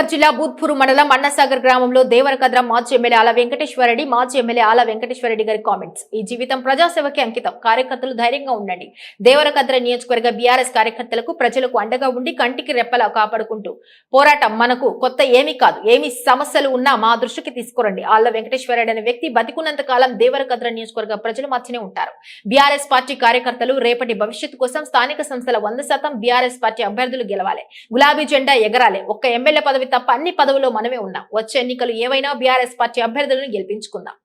కరీంనగర్ జిల్లా బూత్పూర్ మండలం అన్నసాగర్ గ్రామంలో దేవరకద్ర మాజీ ఎమ్మెల్యే ఆల వెంకటేశ్వరరెడ్డి మాజీ ఎమ్మెల్యే ఆల వెంకటేశ్వరరెడ్డి గారి కామెంట్స్ ఈ జీవితం ప్రజాసేవకి అంకితం. కార్యకర్తలు ధైర్యంగా ఉండండి. దేవరకద్ర నియోజకవర్గ బీఆర్ఎస్ కార్యకర్తలకు ప్రజలకు అండగా ఉండి కంటికి రెప్పలా కాపాడుకుంటూ పోరాటం మనకు కొత్త ఏమీ కాదు. ఏమి సమస్యలు ఉన్నా మా దృష్టికి తీసుకురండి. ఆళ్ళ వెంకటేశ్వరరెడ్డి అనే వ్యక్తి బతికున్నంత కాలం దేవరకద్ర నియోజకవర్గ ప్రజలు మధ్యనే ఉంటారు. బీఆర్ఎస్ పార్టీ కార్యకర్తలు రేపటి భవిష్యత్తు కోసం స్థానిక సంస్థల వంద శాతం బీఆర్ఎస్ పార్టీ అభ్యర్థులు గెలవాలి. గులాబీ జెండా ఎగరాలి. ఒక్క ఎమ్మెల్యే పదవి తప్ప అన్ని పదవుల్లో మనమే ఉన్నాం. వచ్చే ఎన్నికలు ఏవైనా బీఆర్ఎస్ పార్టీ అభ్యర్థులను గెలిపించుకుందాం.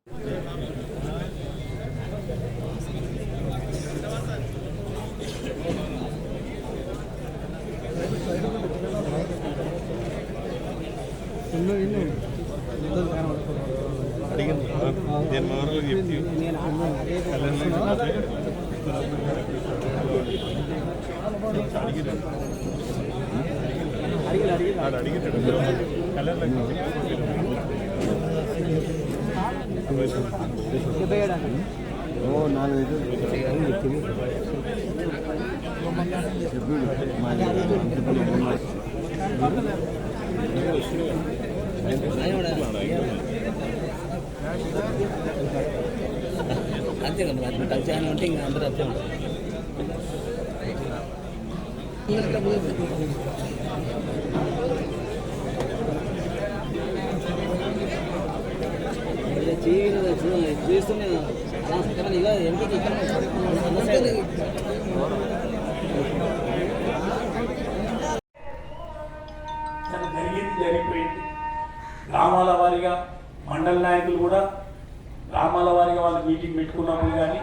అడిగింది. నేను మామూలుగా అంతే కదా మరి అట్లా టచ్ అని ఉంటే ఇంకా అందరూ అట్లే ఉంటారు చేస్తూనే ఇక ఎంపీకి ఇక్కడ జరిగింది జరిగిపోయింది గ్రామాల వారిగా మండల నాయకులు కూడా గ్రామాల వారిగా వాళ్ళు మీటింగ్ పెట్టుకున్నప్పుడు కానీ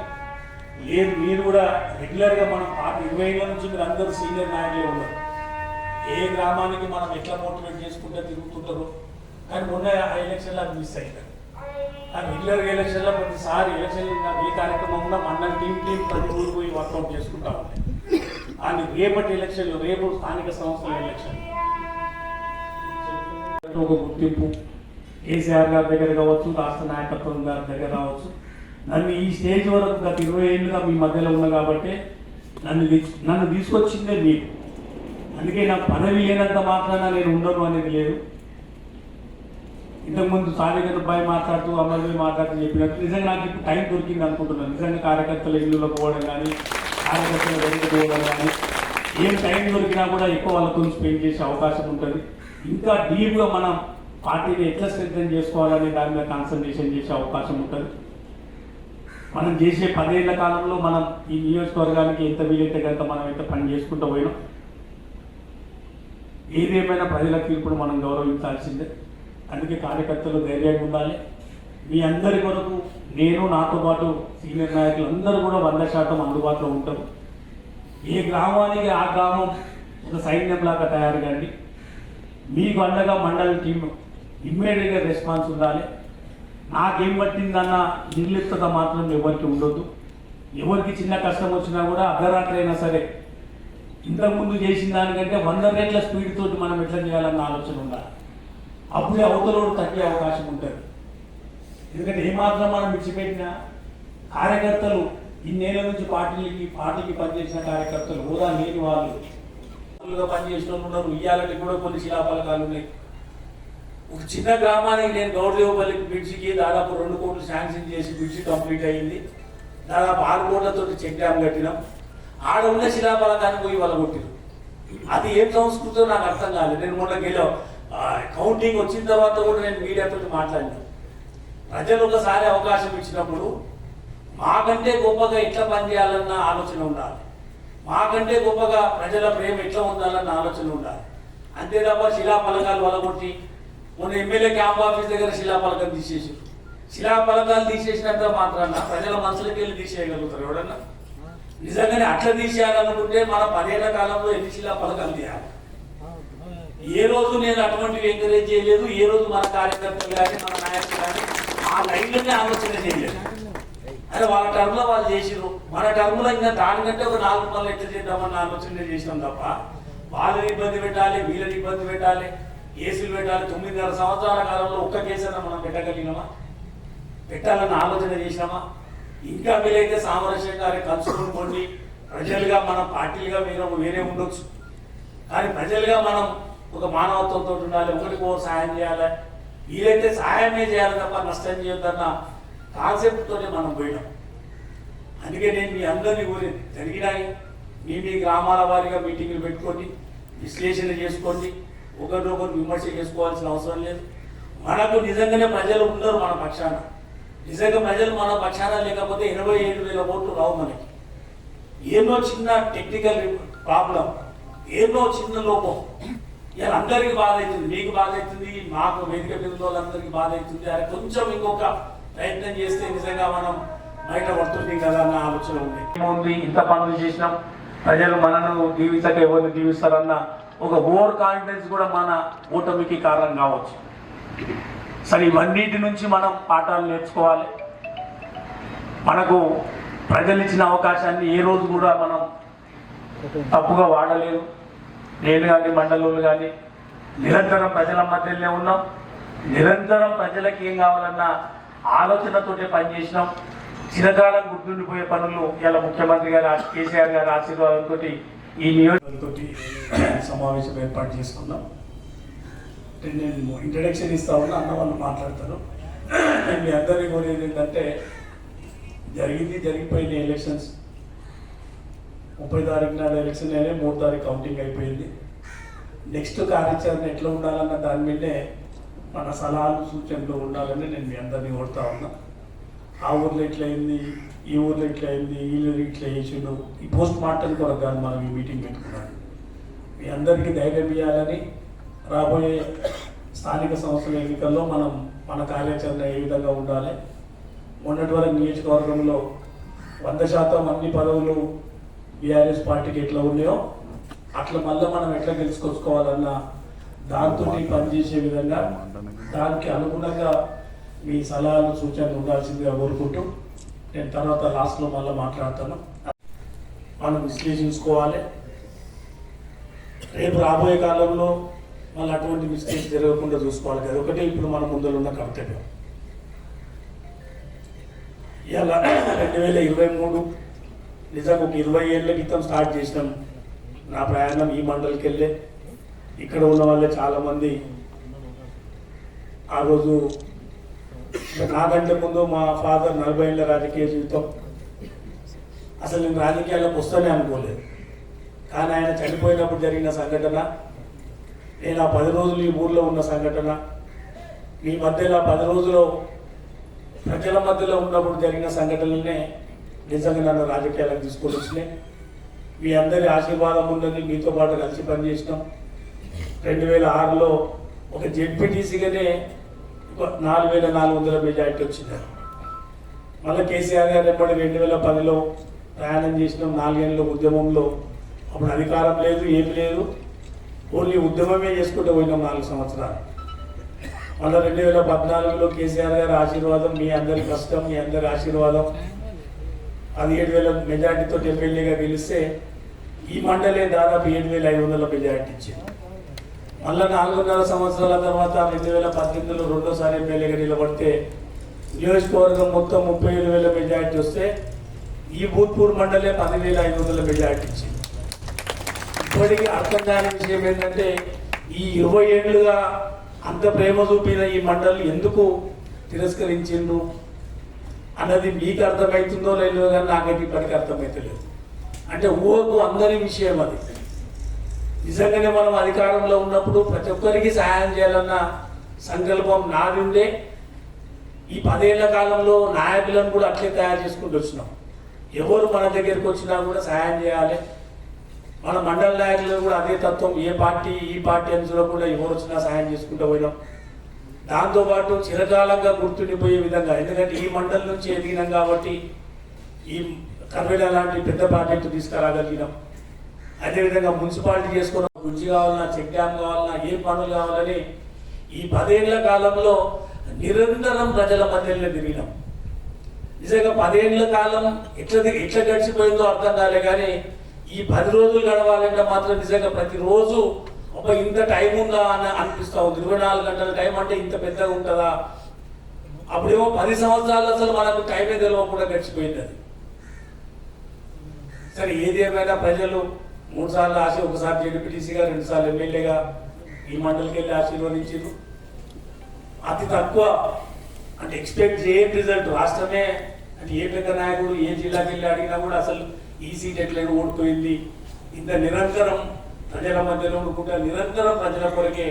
లేదు మీరు కూడా రెగ్యులర్గా మనం పార్టీ ఇరవై ఏళ్ళ నుంచి మీరు అందరూ సీనియర్ నాయకులే ఉన్నారు. ఏ గ్రామానికి మనం ఎట్లా మోటివేట్ చేసుకుంటే తిరుగుతుంటారో. కానీ మొన్న ఆ ఎలక్షన్లో అది మిస్ అయింది ఆ రెగ్యులర్గా ఎలక్షన్లో ప్రతిసారి ఎలక్షన్ ఏ కార్యక్రమం ఉన్నా మండలం టీం టీం ప్రతి ఊరు పోయి వర్కౌట్ చేసుకుంటా ఉంటాయి. అని రేపటి ఎలక్షన్లు రేపు స్థానిక సంస్థల ఎలక్షన్ ఒక గుర్తింపు. కేసీఆర్ గారి దగ్గర కావచ్చు రాష్ట్ర నాయకత్వం గారి దగ్గర కావచ్చు నన్ను ఈ స్టేజ్ వరకు గత ఇరవై ఏళ్ళుగా మీ మధ్యలో ఉన్నా కాబట్టి నన్ను నన్ను తీసుకొచ్చిందే మీరు. అందుకే నాకు పదవి లేనంత మాత్రాన నేను ఉండను అనేది లేదు. ఇంతకుముందు సాధిక బాయ్ మాట్లాడుతూ అమర్వి మాట్లాడుతూ చెప్పినట్టు నిజంగా నాకు ఇప్పుడు టైం దొరికింది అనుకుంటున్నాను. నిజంగా కార్యకర్తల ఇల్లులో పోవడం కానీ కార్యకర్తల వెనుక పోవడం కానీ ఏం టైం దొరికినా కూడా ఎక్కువ వాళ్ళతో స్పెండ్ చేసే అవకాశం ఉంటుంది. ఇంకా డీప్గా మనం పార్టీని ఎట్లా స్ట్రెంగ్ చేసుకోవాలనే దాని మీద కాన్సన్ట్రేషన్ చేసే అవకాశం ఉంటుంది. మనం చేసే పదేళ్ళ కాలంలో మనం ఈ నియోజకవర్గానికి ఎంత వీలైతే కనుక మనం ఎంత పని చేసుకుంటూ పోయినాం. ఏదేమైనా ప్రజల తీర్పును మనం గౌరవించాల్సిందే. అందుకే కార్యకర్తలు ధైర్యంగా ఉండాలి. మీ అందరి కొరకు నేను నాతో పాటు సీనియర్ నాయకులు అందరూ కూడా వంద శాతం అందుబాటులో ఉంటారు ఏ గ్రామానికి ఆ గ్రామం ఒక సైన్యంలాగా తయారు కండి. మీకు అండగా మండల టీం ఇమ్మీడియట్గా రెస్పాన్స్ ఉండాలి. నాకేం పట్టిందన్న నిర్లిప్తత మాత్రం ఎవరికి ఉండొద్దు. ఎవరికి చిన్న కష్టం వచ్చినా కూడా అర్ధరాత్రి అయినా సరే ఇంతకుముందు చేసిన దానికంటే వంద రేట్ల స్పీడ్ తోటి మనం ఎట్లా చేయాలన్న ఆలోచన ఉండాలి. అప్పుడే అవతలోడు తగ్గే అవకాశం ఉంటుంది. ఎందుకంటే ఏమాత్రం మనం విడిచిపెట్టినా కార్యకర్తలు ఇన్నేళ్ళ నుంచి పార్టీలకి పార్టీకి పనిచేసిన కార్యకర్తలు హోదా లేని వాళ్ళు. పనిచేసిన వాళ్ళు ఉన్నారు కూడా కొన్ని శిలాఫలకాలు ఉన్నాయి. ఒక చిన్న గ్రామానికి నేను గౌరదేవపల్లికి బ్రిడ్జికి దాదాపు రెండు కోట్లు శాంక్షన్ చేసి బ్రిడ్జి కంప్లీట్ అయ్యింది. దాదాపు ఆరు కోట్లతో చెక్ డ్యామ్ కట్టినాం. ఆడ ఉన్న శిలాఫలకాన్ని పోయి వాళ్ళ కొట్టిరు. అది ఏం సంస్కృతో నాకు అర్థం కాలేదు. నేను మొన్న గెలో కౌంటింగ్ వచ్చిన తర్వాత కూడా నేను మీడియాతో మాట్లాడినా. ప్రజలు ఒకసారి అవకాశం ఇచ్చినప్పుడు మాకంటే గొప్పగా ఎట్లా పనిచేయాలన్న ఆలోచన ఉండాలి. మాకంటే గొప్పగా ప్రజల ప్రేమ ఎట్లా ఉండాలన్న ఆలోచన ఉండాలి. అంతే తప్ప శిలాఫలకాలు వలగొట్టి మొన్న ఎమ్మెల్యే క్యాంప్ ఆఫీస్ దగ్గర శిలాఫలకం తీసేసి. శిలాఫలకాలు తీసేసినంత మాత్రాన ప్రజల మనసులకి వెళ్ళి తీసేయగలుగుతారు ఎవడన్నా నిజంగానే అట్లా తీసేయాలనుకుంటే మన పదేళ్ళ కాలంలో ఎన్ని శిలాఫలకాలు తీయాలి? ఏ రోజు నేను అటువంటివి ఎంకరేజ్ చేయలేదు ఏ రోజు మన కార్యకర్తలు కానీ మన నాయకులు కానీ ఆ లైన్లోనే ఆలోచన చేయలేదు. అదే వాళ్ళ టర్మ్లో వాళ్ళు చేసిరు మన టర్మ్లో ఇంకా దానికంటే ఒక నాలుగు పనులు ఎట్లా చేద్దామన్న ఆలోచన చేసినాం తప్ప వాళ్ళని ఇబ్బంది పెట్టాలి వీళ్ళని ఇబ్బంది పెట్టాలి కేసులు పెట్టాలి తొమ్మిదిన్నర సంవత్సరాల కాలంలో ఒక్క కేసైనా మనం పెట్టగలిగినామా? పెట్టాలని ఆలోచన చేసినామా? ఇంకా వీలైతే సామరస్యం గారి కలుసుకుని కొన్ని ప్రజలుగా మనం పార్టీలుగా వేరే వేరే ఉండొచ్చు. కానీ ప్రజలుగా మనం ఒక మానవత్వంతో ఉండాలి ఒకరికి ఒక సాయం చేయాలి. వీలైతే సహాయమే చేయాలి తప్ప నష్టం చేయొద్దన్న కాన్సెప్ట్తోనే మనం పోయినాం. అందుకే నేను మీ అందరినీ కోరేది జరిగినాయి. మీ మీ గ్రామాల వారిగా మీటింగ్లు పెట్టుకోండి విశ్లేషణ చేసుకోండి. ఒకరినొకరు విమర్శ చేసుకోవాల్సిన అవసరం లేదు. మనకు నిజంగానే ప్రజలు ఉండరు మన పక్షాన. నిజంగా ప్రజలు మన పక్షాన లేకపోతే ఇరవై ఏడు వేల ఓట్లు రావు మనకి. ఏమో చిన్న టెక్నికల్ ప్రాబ్లం ఏమో చిన్న లోపం. ఇలా అందరికీ బాధ అవుతుంది మీకు బాధ అవుతుంది మాకు వేదిక మీద వాళ్ళందరికీ బాధ అవుతుంది. అది కొంచెం ఇంకొక ప్రయత్నం చేస్తే నిజంగా మనం బయట పడుతుంది కదా అన్న ఆలోచన ఉంది. ఏముంది? ఇంత పనులు చేసినాం. ప్రజలు మనను దీవించక ఎవరిని దీవిస్తారన్న ఒక ఓవర్ కాన్ఫిడెన్స్ కూడా మన ఓటమికి కారణం కావచ్చు. సరే ఇవన్నిటి నుంచి మనం పాఠాలు నేర్చుకోవాలి. మనకు ప్రజలు ఇచ్చిన అవకాశాన్ని ఏ రోజు కూడా మనం తప్పుగా వాడలేదు నేను కానీ మండలంలో కానీ నిరంతరం ప్రజల మధ్యలోనే ఉన్నాం. నిరంతరం ప్రజలకు ఏం కావాలన్న ఆలోచనతోటే పనిచేసినాం. చిరకాలం గుర్తుండిపోయే పనులు ఇలా ముఖ్యమంత్రి గారు కేసీఆర్ గారి ఆశీర్వాదంతో ఈ నియోజకవర్గంతో సమావేశం ఏర్పాటు చేసుకున్నాం అంటే నేను ఇంట్రడక్షన్ ఇస్తా ఉన్నా అన్న వాళ్ళు మాట్లాడతారు. నేను మీ అందరినీ కోరేది ఏంటంటే జరిగింది జరిగిపోయింది ఎలక్షన్స్ ముప్పై తారీఖు నాడు ఎలక్షన్ అయినా మూడు తారీఖు కౌంటింగ్ అయిపోయింది. నెక్స్ట్ కార్యాచరణ ఎట్లా ఉండాలన్న దాని మీదే మన సలహాలు సూచనలు ఉండాలని నేను మీ అందరినీ కోరుతా ఉన్నా. ఆ ఊర్లో ఇట్లా అయింది ఈ ఊర్లో ఇట్లా అయింది వీళ్ళు ఇట్లా చేసిండు ఈ పోస్ట్ మార్టం కొరకు కాదు మనం ఈ మీటింగ్ పెట్టుకున్నాడు మీ అందరికీ ధైర్యం ఇవ్వాలని రాబోయే స్థానిక సంస్థల ఎన్నికల్లో మనం మన కార్యాచరణ ఏ విధంగా ఉండాలి? మొన్నటి వరకు నియోజకవర్గంలో వంద శాతం అన్ని పదవులు బీఆర్ఎస్ పార్టీకి ఎట్లా ఉన్నాయో అట్లా మళ్ళీ మనం ఎట్లా గెలుచుకొచ్చుకోవాలన్న దాంతో పనిచేసే విధంగా దానికి అనుగుణంగా మీ సలహాలు సూచనలు ఉండాల్సిందిగా కోరుకుంటూ నేను తర్వాత లాస్ట్లో మళ్ళీ మాట్లాడతాను. మనం విశ్లేషించుకోవాలి. రేపు రాబోయే కాలంలో మళ్ళీ అటువంటి మిస్టేక్స్ జరగకుండా చూసుకోవాలి కదా. ఒకటే ఇప్పుడు మన ముందర ఉన్న కర్తవ్యం. ఇలా రెండు వేల ఇరవై మూడు నిజంగా ఒక ఇరవై ఏళ్ళ క్రితం స్టార్ట్ చేసినాం నా ప్రయాణం ఈ మండలికి వెళ్ళే. ఇక్కడ ఉన్న వాళ్ళే చాలామంది ఆ రోజు నాకంటే ముందు మా ఫాదర్ నలభై ఏళ్ళ రాజకీయ జీవితం. అసలు నేను రాజకీయాలకు వస్తానే అనుకోలేదు. కానీ ఆయన చనిపోయినప్పుడు జరిగిన సంఘటన నేను ఆ పది రోజులు ఈ ఊర్లో ఉన్న సంఘటన మీ మధ్యలో పది రోజులు ప్రజల మధ్యలో ఉన్నప్పుడు జరిగిన సంఘటనలనే నిజంగా నన్ను రాజకీయాలకు తీసుకొని వచ్చినాయి. మీ అందరి ఆశీర్వాదం ఉందని మీతో పాటు కలిసి పనిచేసినాం. రెండు వేల ఆరులో ఒక జెడ్పీటీసీగానే నాలుగు వేల నాలుగు వందల మెజార్టీ వచ్చింది. మళ్ళీ కేసీఆర్ గారు ఎప్పటి రెండు వేల పదిలో ప్రయాణం చేసినాం నాలుగేళ్ళ ఉద్యమంలో అప్పుడు అధికారం లేదు ఏమి లేదు. ఓన్లీ ఉద్యమమే చేసుకుంటూ పోయినాం నాలుగు సంవత్సరాలు. మళ్ళీ రెండు వేల పద్నాలుగులో కేసీఆర్ గారి ఆశీర్వాదం మీ అందరి కష్టం మీ అందరి ఆశీర్వాదం. పదిహేడు వేల మెజార్టీతో ఎమ్మెల్యేగా గెలిస్తే ఈ మండలే దాదాపు ఏడు వేల ఐదు వందల మెజార్టీ ఇచ్చింది. మళ్ళీ నాలుగున్నర సంవత్సరాల తర్వాత రెండు వేల పద్దెనిమిదిలో రెండోసారి ఎమ్మెల్యేగా నిలబడితే నియోజకవర్గం మొత్తం ముప్పై ఏడు వేల మెజార్టీ వస్తే ఈ భూత్పూర్ మండలే పదివేల ఐదు వందల మెజార్టీ ఇచ్చింది. ఇప్పటికీ అర్థం కాని విషయం ఏంటంటే ఈ ఇరవై ఏళ్ళుగా అంత ప్రేమ చూపిన ఈ మండలి ఎందుకు తిరస్కరించిండ్రు అన్నది మీకు అర్థమవుతుందో లేదో కానీ నాకైతే ఇప్పటికీ అర్థమవుతలేదు అంటే ఊహకు అందరి విషయం అది. నిజంగానే మనం అధికారంలో ఉన్నప్పుడు ప్రతి ఒక్కరికి సహాయం చేయాలన్న సంకల్పం నాది ఉండే. ఈ పదేళ్ళ కాలంలో నాయకులను కూడా అట్లే తయారు చేసుకుంటూ వచ్చినాం. ఎవరు మన దగ్గరికి వచ్చినా కూడా సహాయం చేయాలి. మన మండల నాయకులు కూడా అదే తత్వం. ఏ పార్టీ ఈ పార్టీ అని చూడకుండా ఎవరు వచ్చినా సహాయం చేసుకుంటూ పోయినాం. దాంతోపాటు చిరకాలంగా గుర్తుండిపోయే విధంగా ఎందుకంటే ఈ మండలం నుంచి ఎదిగినాం కాబట్టి ఈ కర్వేల లాంటి పెద్ద ప్రాజెక్టు తీసుకురాగలిగినాం. అదేవిధంగా మున్సిపాలిటీ చేసుకున్న బ్రిడ్జి కావాలన్నా చెక్ డ్యామ్ కావాలన్నా ఏ పనులు కావాలని ఈ పదేళ్ళ కాలంలో నిరంతరం ప్రజల మధ్యలో తిరిగినాం. నిజంగా పదేళ్ళ కాలం ఎట్లా ఎట్లా గడిచిపోయిందో అర్థం కాలే కానీ ఈ పది రోజులు గడవాలంటే మాత్రం నిజంగా ప్రతిరోజు ఒక ఇంత టైం ఉందా అని అనిపిస్తా ఉంది. ఇరవై నాలుగు గంటల టైం అంటే ఇంత పెద్దగా ఉంటుందా? అప్పుడేమో పది సంవత్సరాలు అసలు మనకు టైమే తెలియకుండా గడిచిపోయింది అది. సరే ఏది ఏమైనా ప్రజలు మూడు సార్లు ఆశ ఒకసారి జడ్పీటీసీగా రెండు సార్లు ఎమ్మెల్యేగా ఈ మండలికి వెళ్ళి ఆశీర్వదించారు అతి తక్కువ అంటే ఎక్స్పెక్ట్ చేయని రిజల్ట్ రాష్ట్రమే. అంటే ఏ పెద్ద నాయకుడు ఏ జిల్లాకి వెళ్ళి అడిగినా కూడా అసలు ఈ సీట్ ఎట్లయినా ఓడిపోయింది. ఇంత నిరంతరం ప్రజల మధ్యలో ఉండుకుంటా నిరంతరం ప్రజల కొరకే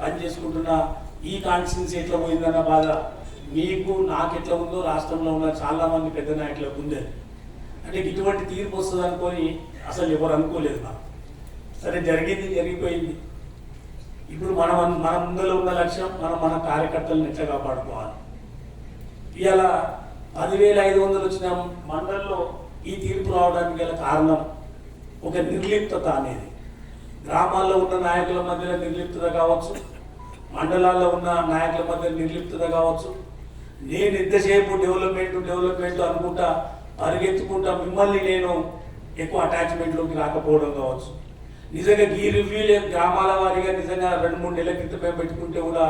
పనిచేసుకుంటున్న ఈ కాన్స్టిట్యున్సీ ఎట్లా పోయిందన్న బాధ మీకు నాకు ఎట్లా ఉందో రాష్ట్రంలో ఉన్న చాలా మంది పెద్ద నాయకులకు ఉంది అంటే ఇటువంటి తీర్పు వస్తుంది అనుకొని అసలు ఎవరు అనుకోలేదు నాకు. సరే జరిగింది జరిగిపోయింది. ఇప్పుడు మనం మన ముందులో ఉన్న లక్ష్యం మనం మన కార్యకర్తలను ఎట్లా కాపాడుకోవాలి? ఇవాళ పదివేల ఐదు వందలు వచ్చిన మండల్లో ఈ తీర్పు రావడానికి గల కారణం ఒక నిర్లిప్తత అనేది. గ్రామాల్లో ఉన్న నాయకుల మధ్యలో నిర్లిప్తత కావచ్చు మండలాల్లో ఉన్న నాయకుల మధ్య నిర్లిప్తత కావచ్చు. నేను ఎంతసేపు డెవలప్మెంట్ డెవలప్మెంట్ అనుకుంటా పరిగెత్తుకుంటా మిమ్మల్ని నేను ఎక్కువ అటాచ్మెంట్లోకి రాకపోవడం కావచ్చు. నిజంగా ఈ రివ్యూలే గ్రామాల వారీగా నిజంగా రెండు మూడు నెలల క్రితమే పెట్టుకుంటే కూడా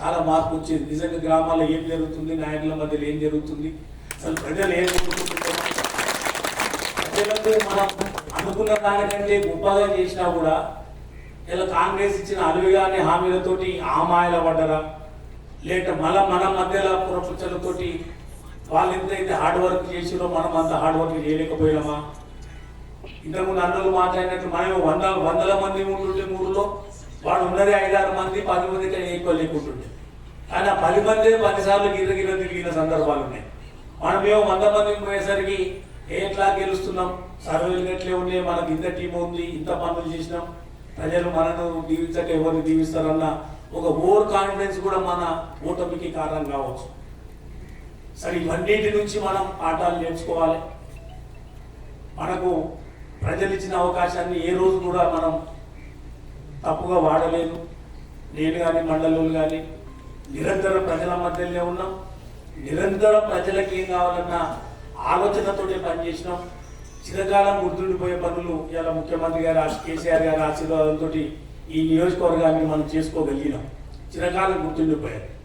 చాలా మార్పు వచ్చింది. నిజంగా గ్రామాల్లో ఏం జరుగుతుంది నాయకుల మధ్యలో ఏం జరుగుతుంది? అసలు ప్రజలు ఏం కోరుకుంటున్నారు ప్రజలకు మనం అనుకున్న దానికంటే గొప్పగా చేసినా కూడా ఇలా కాంగ్రెస్ ఇచ్చిన అలువిగానే హామీలతోటి ఆమాయల పడ్డరా లేక మళ్ళా మన మధ్యలో పురపుచ్చలతోటి వాళ్ళు ఎంతైతే హార్డ్ వర్క్ చేసిరో మనం అంత హార్డ్ వర్క్ చేయలేకపోయామా ఇంతకుముందు అందరూ మాట్లాడినట్టు మనం వంద వందల మంది ఉంటుండే ఊరిలో వాడు ఉన్నదే ఐదారు మంది పది మందికి ఎక్కువ లేకుంటుండే. కానీ ఆ పది మంది పదిసార్లు గిర్ర గిర్ర తిరిగిన సందర్భాలు ఉన్నాయి. మనమేమో వంద మంది పోయేసరికి ఎట్లా గెలుస్తున్నాం? సర్వేలు గట్లే ఉన్నాయి మనకి ఇంత టీం ఉంది ఇంత పనులు చేసినాం. ప్రజలు మనను దీవించక ఎవరిని దీవిస్తారన్న ఒక ఓవర్ కాన్ఫిడెన్స్ కూడా మన ఓటమికి కారణం కావచ్చు. సరే ఇవన్నింటి నుంచి మనం పాఠాలు నేర్చుకోవాలి. మనకు ప్రజలు ఇచ్చిన అవకాశాన్ని ఏ రోజు కూడా మనం తప్పుగా వాడలేదు నేను కానీ మండలం కానీ నిరంతరం ప్రజల మధ్యలోనే ఉన్నాం. నిరంతరం ప్రజలకు ఏం కావాలన్న ఆలోచనతోనే పనిచేసినాం. చిరకాలం గుర్తుండిపోయే పనులు ఇలా ముఖ్యమంత్రి గారు కేసీఆర్ గారి ఆశీర్వాదంతో ఈ నియోజకవర్గాన్ని మనం చేసుకోగలిగినాం. చిరకాలం గుర్తుండిపోయారు